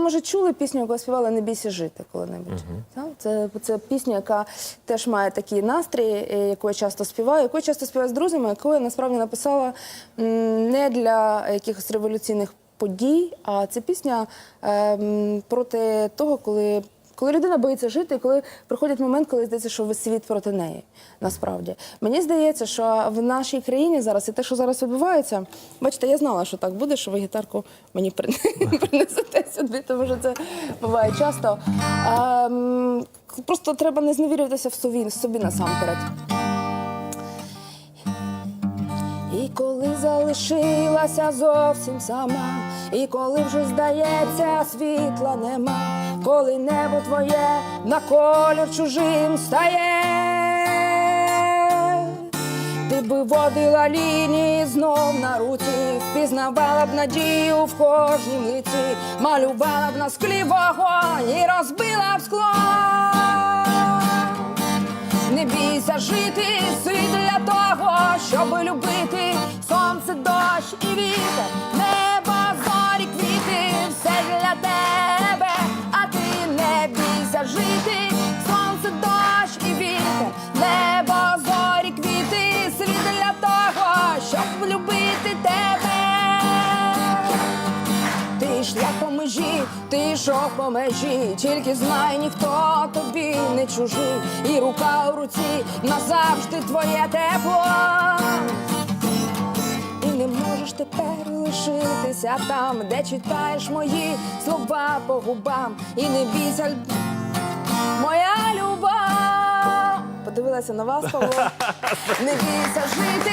може чули пісню, яку співала Не бійся жити коли-небудь. Так? Це, це пісня, яка теж має такий настрій, е, яку я часто співаю, яку я часто співаю з друзями, яку я насправді написала не для якихось революційних подій, а це пісня ем, проти того, коли. Коли людина боїться жити, коли приходить момент, коли здається, що весь світ проти неї. Насправді мені здається, що в нашій країні зараз і те, що зараз відбувається, бачите, я знала, що так буде, що ви гітарку мені принесете сюди, тому що це буває часто. А, м, просто треба не зневірюватися в собі, собі насамперед. І коли залишилася зовсім сама, і коли вже здається, світла нема, коли небо твоє на колір чужим стає, ти би водила лінії знов на руці, впізнавала б надію в кожнім лиці, малювала б на склі вогонь і розбила б скло. Не бійся жити, си для того, щоб любити щоб любити тебе. Ти шлях по межі, ти йшов по межі, тільки знай, ніхто тобі не чужий, і рука у руці назавжди твоє тепло. І не можеш тепер лишитися там, де читаєш мої слова по губам, і не бійся, моя любов. Подивилася на вас, Павло. Не бійся жити,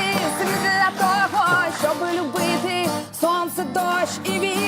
дощ і вітер,